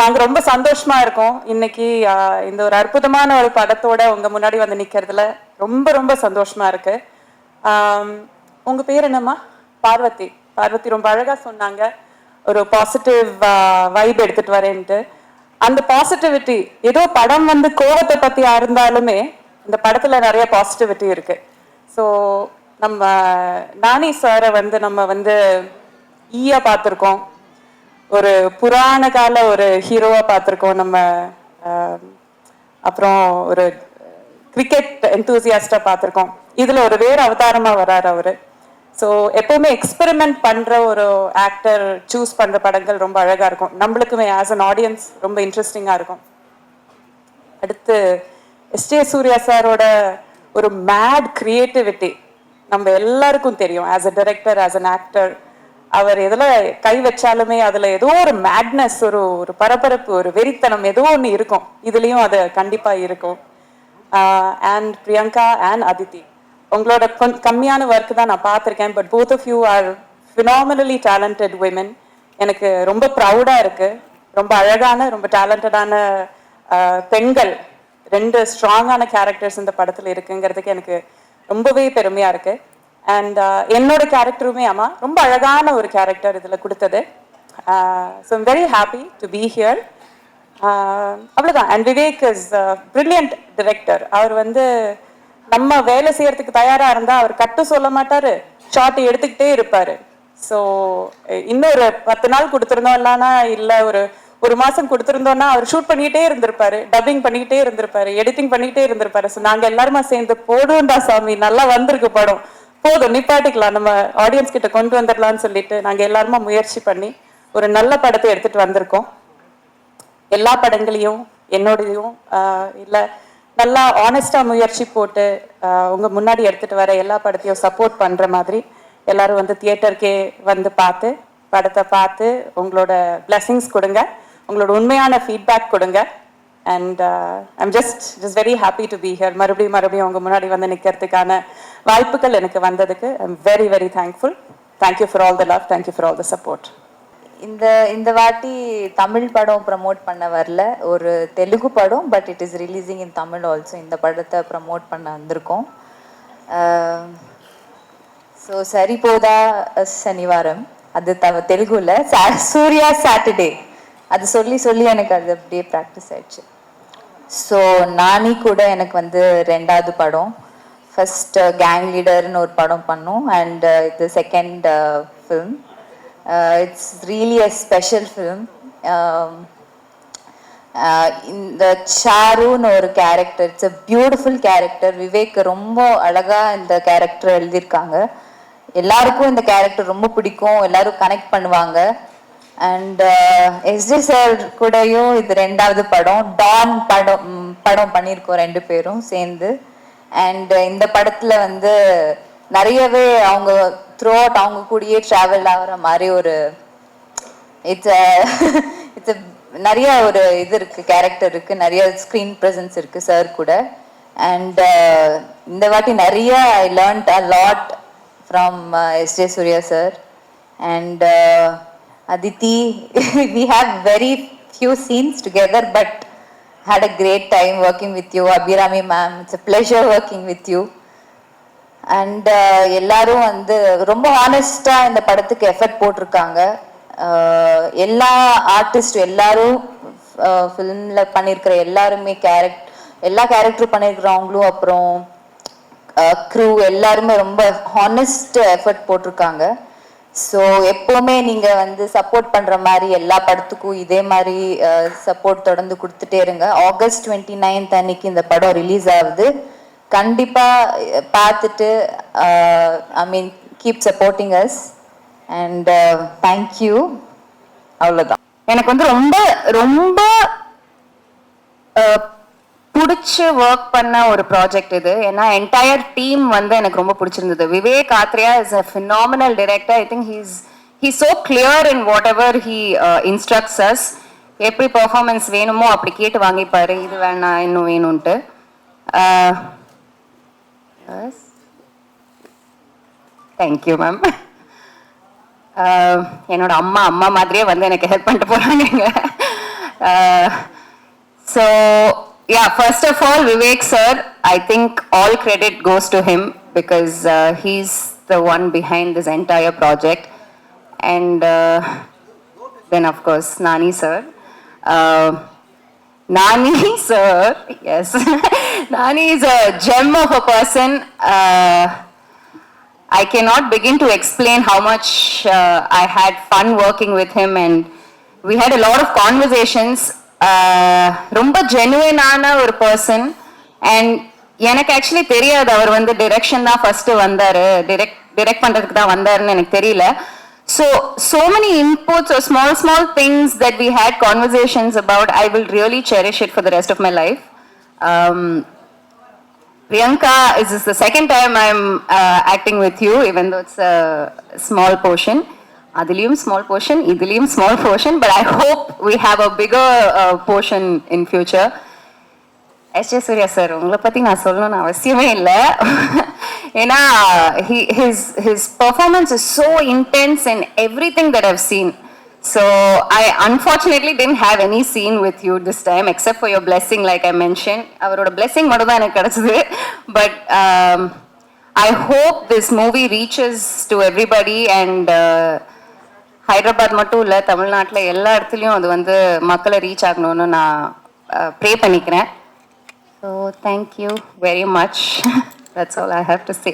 நாங்கள் ரொம்ப சந்தோஷமா இருக்கோம். இன்னைக்கு இந்த ஒரு அற்புதமான ஒரு படத்தோட உங்க முன்னாடி வந்து நிக்கிறதுல ரொம்ப ரொம்ப சந்தோஷமா இருக்கு. உங்கள் உங்க பேர் என்னம்மா? பார்வதி. பார்வதி ரொம்ப அழகா சொன்னாங்க. ஒரு பாசிட்டிவ் வைப் எடுத்துட்டு வரேன்ட்டு. அந்த பாசிட்டிவிட்டி ஏதோ படம் வந்து கோவத்தை பத்தியா இருந்தாலுமே இந்த படத்துல நிறைய பாசிட்டிவிட்டி இருக்கு. ஸோ நம்ம நானி சாரை வந்து நம்ம வந்து ஈயா பார்த்துருக்கோம். ஒரு புராண கால ஒரு ஹீரோவா பார்த்துருக்கோம் நம்ம அப்புறம் ஒரு கிரிக்கெட் என்தூசியாஸ்டா பார்த்துருக்கோம். இதுல ஒரு வேறு அவதாரமா வராரு அவரு. ஸோ எப்பவுமே எக்ஸ்பெரிமெண்ட் பண்ற ஒரு ஆக்டர் சூஸ் பண்ற படங்கள் ரொம்ப அழகா இருக்கும். நம்மளுக்குமே ஆஸ் அன் ஆடியன்ஸ் ரொம்ப இன்ட்ரெஸ்டிங்கா இருக்கும். அடுத்து எஸ் ஜே சூர்யா சாரோட ஒரு மேட் கிரியேட்டிவிட்டி நம்ம எல்லாருக்கும் தெரியும். As a director as an actor அவர் எதுல கை வச்சாலுமே அதுல ஏதோ ஒரு மேட்னஸ் ஒரு ஒரு பரபரப்பு ஒரு வெறித்தனம் ஏதோ ஒன்று இருக்கும். இதுலயும் அது கண்டிப்பா இருக்கும். அண்ட் பிரியங்கா அண்ட் அதித்தி உங்களோட கம்மியான ஒர்க் தான் நான் பார்த்துருக்கேன் but both of you are phenomenally talented women எனக்கு ரொம்ப ப்ரௌடாக இருக்கு. ரொம்ப அழகான ரொம்ப டேலண்டடான பெண்கள். ரெண்டு ஸ்ட்ராங்கான கேரக்டர்ஸ் இந்த படத்தில் இருக்குங்கிறதுக்கு எனக்கு ரொம்பவே பெருமையாக இருக்கு. அண்ட் uh, என்னோட கேரக்டருமே அம்மா ரொம்ப அழகான ஒரு கேரக்டர் இதில் கொடுத்தது. So I'm very happy to be here அவ்வளோதான் and Vivek is brilliant director அவர் வந்து நம்ம வேலை செய்யறதுக்கு தயாராக இருந்தால் அவர் கட்டு சொல்ல மாட்டார். ஷார்ட் எடுத்துக்கிட்டே இருப்பார். ஸோ இன்னொரு பத்து நாள் கொடுத்துருந்தோம் இல்லைன்னா இல்லை ஒரு ஒரு மாதம் கொடுத்துருந்தோம்னா அவர் ஷூட் பண்ணிக்கிட்டே இருந்திருப்பாரு. டப்பிங் பண்ணிக்கிட்டே இருந்திருப்பாரு. எடிட்டிங் பண்ணிக்கிட்டே இருந்திருப்பாரு. ஸோ நாங்கள் எல்லாருமா சேர்ந்து போடுவோம்டா சாமி. நல்லா வந்திருக்கு படம். போதும் நிப்பாட்டிக்கலாம். நம்ம ஆடியன்ஸ் கிட்ட கொண்டு வந்துடலாம்னு சொல்லிட்டு நாங்க எல்லாருமா முயற்சி பண்ணி ஒரு நல்ல படத்தை எடுத்துட்டு வந்திருக்கோம். எல்லா படங்களையும் என்னோடையும் இல்லை நல்லா ஆனஸ்டா முயற்சி போட்டு உங்கள் உங்க முன்னாடி எடுத்துட்டு வர எல்லா படத்தையும் சப்போர்ட் பண்ற மாதிரி எல்லாரும் வந்து தியேட்டருக்கே வந்து பார்த்து படத்தை பார்த்து உங்களோட blessings கொடுங்க. உங்களோட உண்மையான ஃபீட்பேக் கொடுங்க. And I'm just just very happy to be here மறுபடியும் மறுபடியும் அவங்க முன்னாடி வந்து நிற்கிறதுக்கான வாய்ப்புகள் எனக்கு வந்ததுக்கு I'm very very thankful thank you for all the love thank you for all the support இந்த இந்த வாட்டி தமிழ் படம் ப்ரமோட் பண்ண வரல. ஒரு தெலுங்கு படம் but it is releasing in Tamil also இந்த படத்தை ப்ரமோட் பண்ண வந்திருக்கோம். Um, ஸோ சரி போதா சனிவாரம். அது தவ தெலுங்குல சா- சூர்யா சாட்டர்டே அது சொல்லி சொல்லி எனக்கு அது அப்படியே ப்ராக்டிஸ் ஆயிடுச்சு. ஸோ நானி கூட எனக்கு வந்து ரெண்டாவது படம். ஃபஸ்ட்டு கேங் லீடர்னு ஒரு படம் பண்ணோம். அண்ட் uh, இது second film it's really a special film இந்த சாருன்னு ஒரு character it's a beautiful character Vivek ரொம்ப அழகாக இந்த கேரக்டர் எழுதியிருக்காங்க. எல்லாருக்கும் இந்த கேரக்டர் ரொம்ப பிடிக்கும். எல்லாரும் கனெக்ட் பண்ணுவாங்க. அண்ட் எஸ்ஜே சார் கூடயும் இது ரெண்டாவது படம் டான் படம் படம் பண்ணியிருக்கோம் ரெண்டு பேரும் சேர்ந்து. அண்ட் uh, இந்த படத்தில் வந்து நிறையவே அவங்க த்ரூ அவுட் அவங்க கூடயே ட்ராவல் ஆகிற மாதிரி ஒரு இட்ஸ் இட்ஸ் நிறைய ஒரு இது இருக்கு கேரக்டர் இருக்கு நிறைய ஸ்க்ரீன் ப்ரெசன்ஸ் இருக்கு சார் கூட. அண்ட் uh, இந்த வாட்டி நிறைய I learnt a lot from S J Suriya sir and Aditi we have very few scenes together, but had a great time working with you Abhirami ma'am It's a pleasure working with you. And uh, எல்லாரும் வந்து ரொம்ப ஹானஸ்டாக இந்த படத்துக்கு effort போட்டிருக்காங்க. Uh, எல்லா artist எல்லாரும் uh, ஃபிலிமில் பண்ணியிருக்கிற எல்லாருமே கேரக்ட் எல்லா கேரக்டரும் பண்ணியிருக்கிறவங்களும் அப்புறம் க்ரூ எல்லாருமே ரொம்ப ஹானஸ்ட் எஃபர்ட் போட்டிருக்காங்க. ஸோ எப்போவுமே நீங்கள் வந்து சப்போர்ட் பண்ணுற மாதிரி எல்லா படத்துக்கும் இதே மாதிரி சப்போர்ட் தொடர்ந்து கொடுத்துட்டே இருங்க. ஆகஸ்ட் டுவெண்ட்டி நைன்த் அன்னைக்கு இந்த படம் ரிலீஸ் ஆகுது. கண்டிப்பாக பார்த்துட்டு I mean keep supporting us and thank you அவ்வளோதான் எனக்கு வந்து ரொம்ப ரொம்ப பிடிச்சு ஒர்க் பண்ண ஒரு ப்ராஜெக்ட் இது. ஏன்னா என்டையர் டீம் வந்து எனக்கு ரொம்ப பிடிச்சிருந்தது. Vivek Athreya is a phenomenal director I think he's he so clear in whatever he instructs us எப்படி பர்ஃபார்மன்ஸ் வேணுமோ அப்படி கேட்டு வாங்கிப்பாரு. இது வேணாம் இன்னும் வேணும்ன்ட்டு. Uh, தேங்க்யூ மேம் uh, என்னோட அம்மா அம்மா மாதிரியே வந்து எனக்கு ஹெல்ப் பண்ணிட்டு போறாங்க so uh, Yeah, first of all, Vivek sir, I think all credit goes to him because uh, he's the one behind this entire project. And uh, then, of course, Nani sir. Uh, Nani sir, yes. Nani is a gem of a person. Uh, I cannot begin to explain how much uh, I had fun working with him and we had a lot of conversations. ரொம்ப ஜெனுவனான ஒரு person and எனக்கு actually தெரியாது அவர் வந்து direction தான் first வந்தாரு direct direct பண்றதுக்கு தான் வந்தாருன்னு எனக்கு தெரியல ஸோ ஸோ மெனி இன்புட்ஸ் ஒரு small small things that we had conversations about I will really cherish it for the rest of my life Priyanka is is the second time I am acting with you even though it's small portion அதுலேயும் small portion இதுலேயும் small portion but I hope we have a bigger portion in future S J Suriya sir உங்களை பற்றி நான் சொல்லணும்னு அவசியமே இல்லை. ஏன்னா he his his performance is so intense in everything that have scene so I unfortunately didn't have any scene with you this time except for your blessing like I mention அவரோட பிளெஸிங் மட்டும் தான் எனக்கு கிடச்சிது. But I hope this movie reaches to everybody and Hyderabad மட்டும் இல்லை தமிழ்நாட்டில் எல்லா இடத்துலையும் அது வந்து மக்களை ரீச் ஆகணும்னு நான் ப்ரே பண்ணிக்கிறேன். So thank you very much that's all I have to say